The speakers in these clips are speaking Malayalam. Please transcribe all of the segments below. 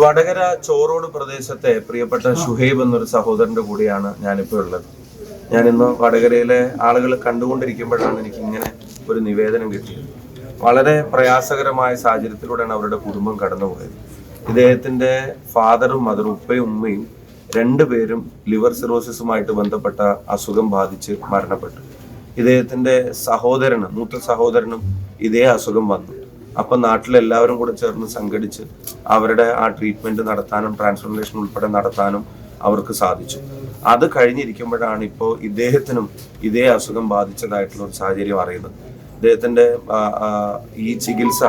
വടകര ചോറോട് പ്രദേശത്തെ പ്രിയപ്പെട്ട ഷുഹൈബ് എന്നൊരു സഹോദരന്റെ കൂടെയാണ് ഞാനിപ്പോൾ ഉള്ളത്. ഞാനിന്ന് വടകരയിലെ ആളുകൾ കണ്ടുകൊണ്ടിരിക്കുമ്പോഴാണ് എനിക്ക് ഇങ്ങനെ ഒരു നിവേദനം കിട്ടിയത്. വളരെ പ്രയാസകരമായ സാഹചര്യത്തിലൂടെയാണ് അവരുടെ കുടുംബം കടന്നുപോയത്. ഇദ്ദേഹത്തിന്റെ ഫാദറും മദറും ഉപ്പയും ഉമ്മയും രണ്ടുപേരും ലിവർ സിറോസിസുമായിട്ട് ബന്ധപ്പെട്ട അസുഖം ബാധിച്ച് മരണപ്പെട്ടു. ഇദ്ദേഹത്തിന്റെ സഹോദരനും മൂത്ത സഹോദരനും ഇതേ അസുഖം വന്നു. അപ്പൊ നാട്ടിലെല്ലാവരും കൂടെ ചേർന്ന് സംഘടിച്ച് അവരുടെ ആ ട്രീറ്റ്മെന്റ് നടത്താനും ട്രാൻസ്ഫോർമേഷൻ ഉൾപ്പെടെ നടത്താനും അവർക്ക് സാധിച്ചു. അത് കഴിഞ്ഞിരിക്കുമ്പോഴാണ് ഇപ്പോൾ ഇദ്ദേഹത്തിനും ഇതേ അസുഖം ബാധിച്ചതായിട്ടുള്ള ഒരു സാഹചര്യം അറിയുന്നത്. ഇദ്ദേഹത്തിന്റെ ഈ ചികിത്സ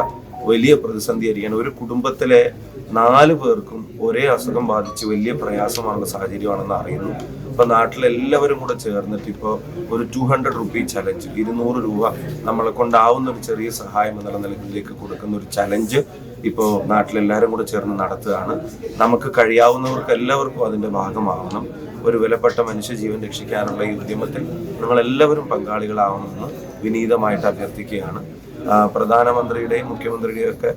വലിയ പ്രതിസന്ധിയായിരിക്കാൻ ഒരു കുടുംബത്തിലെ നാല് പേർക്കും ഒരേ അസുഖം ബാധിച്ച് വലിയ പ്രയാസമാണുള്ള സാഹചര്യമാണെന്ന് അറിയുന്നു. ഇപ്പൊ നാട്ടിലെല്ലാവരും കൂടെ ചേർന്നിട്ട് ഇപ്പോൾ ഒരു ടു ഹൺഡ്രഡ് റുപ്പീ ചലഞ്ച് ഇരുന്നൂറ് രൂപ നമ്മളെ കൊണ്ടാവുന്ന ഒരു ചെറിയ സഹായം എന്നുള്ള നിലയിലേക്ക് കൊടുക്കുന്ന ഒരു ചലഞ്ച് ഇപ്പോൾ നാട്ടിലെല്ലാവരും കൂടെ ചേർന്ന് നടത്തുകയാണ്. നമുക്ക് കഴിയാവുന്നവർക്ക് എല്ലാവർക്കും അതിന്റെ ഭാഗമാവണം. ഒരു വിലപ്പെട്ട മനുഷ്യജീവൻ രക്ഷിക്കാനുള്ള ഈ ഉദ്യമത്തിൽ നിങ്ങൾ എല്ലാവരും പങ്കാളികളാവണമെന്ന് വിനീതമായിട്ട് അഭ്യർത്ഥിക്കുകയാണ്. പ്രധാനമന്ത്രിയുടെയും മുഖ്യമന്ത്രിയുടെയും ഒക്കെ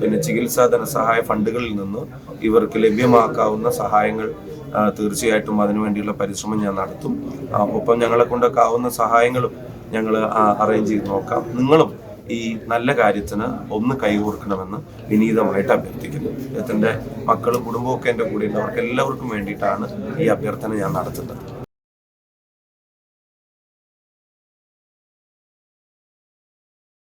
പിന്നെ ചികിത്സാ ധനസഹായ ഫണ്ടുകളിൽ നിന്ന് ഇവർക്ക് ലഭ്യമാക്കാവുന്ന സഹായങ്ങൾ തീർച്ചയായിട്ടും അതിനുവേണ്ടിയുള്ള പരിശ്രമം ഞാൻ നടത്തും. ഒപ്പം ഞങ്ങളെ കൊണ്ടൊക്കെ ആവുന്ന സഹായങ്ങളും ഞങ്ങൾ അറേഞ്ച് ചെയ്ത് നോക്കാം. നിങ്ങളും ഈ നല്ല കാര്യത്തിന് ഒന്ന് കൈകോർക്കണമെന്ന് വിനീതമായിട്ട് അഭ്യർത്ഥിക്കുന്നു. അദ്ദേഹത്തിന്റെ മക്കളും കുടുംബവും ഒക്കെ എന്റെ കൂടെ ഉണ്ട് അവർക്ക് എല്ലാവർക്കും വേണ്ടിയിട്ടാണ് ഈ അഭ്യർത്ഥന ഞാൻ നടത്തുന്നത്.